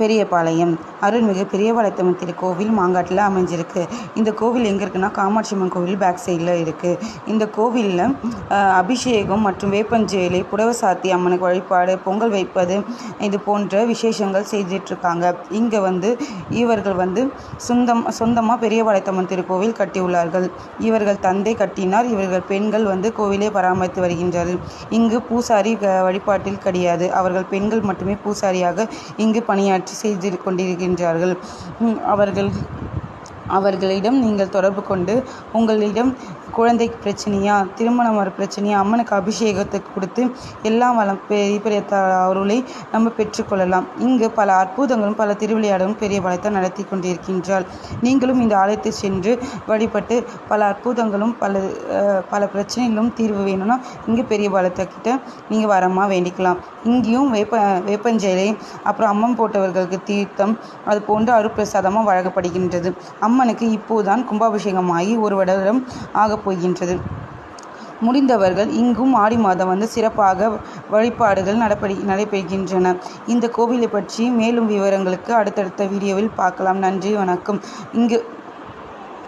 பெரியபாளையம் அருள்மிகு பெரியபாளையத்தம்மன் திருக்கோவில் மாங்காட்டில் அமைஞ்சிருக்கு. இந்த கோவில் எங்கே இருக்குன்னா காமாட்சி அம்மன் கோவில் பேக் சைடில் இருக்குது இந்த கோவிலில் அபிஷேகம் மற்றும் வேப்பஞ்சேலை புடவை சாத்தி அம்மனுக்கு வழிபாடு பொங்கல் வைப்பது இது போன்ற விசேஷங்கள் செய்துட்ருக்காங்க. இங்கே வந்து இவர்கள் வந்து சொந்தம் சொந்தமாக பெரியபாளையத்தம்மன் திருக்கோவில் கட்டியுள்ளார்கள். இவர்கள் தந்தை கட்டினார் இவர்கள் பெண்கள் வந்து கோவிலை பராமரித்து வருகின்றார்கள் இங்கு பூசாரி வழிபாட்டில் கிடையாது. அவர்கள் பெண்கள் மட்டுமே பூசாரியாக இங்கு பணியாற்றி செய்து கொண்டிருக்கின்றார்கள். அவர்கள் அவர்களிடம் நீங்கள் தொடர்பு கொண்டு உங்களிடம் குழந்தை பிரச்சனையா திருமணம் ஒரு பிரச்சனையா அம்மனுக்கு அபிஷேகத்தை கொடுத்து எல்லாம் வளம் பெரிய பெரிய அருளை நம்ம பெற்றுக்கொள்ளலாம் இங்கு பல அற்புதங்களும் பல திருவிளையாடலும் பெரிய பலத்தை நடத்தி கொண்டிருக்கின்றாள். நீங்களும் இந்த ஆலயத்தை சென்று வழிபட்டு பல அற்புதங்களும் பல பல பிரச்சனைகளும் தீர்வு வேணும்னா இங்கே பெரிய பாலத்துக்கிட்ட நீங்கள் வரமா வேண்டிக்கலாம். இங்கேயும் வேப்ப வேப்பஞ்சேலை அப்புறம் அம்மன் போட்டவர்களுக்கு தீர்த்தம் அது போன்று அருட்பிரசாதமாக வழங்கப்படுகின்றது. அம்மனுக்கு இப்போதுதான் கும்பாபிஷேகமாகி ஒரு வருடம் ஆகப் போகின்றது. முடிந்தவர்கள் இங்கும் ஆடி மாதம் வந்து சிறப்பாக வழிபாடுகள் நடப்படி நடைபெறுகின்றன. இந்த கோவிலை பற்றி மேலும் விவரங்களுக்கு அடுத்தடுத்த வீடியோவில் பார்க்கலாம். நன்றி வணக்கம். இங்கு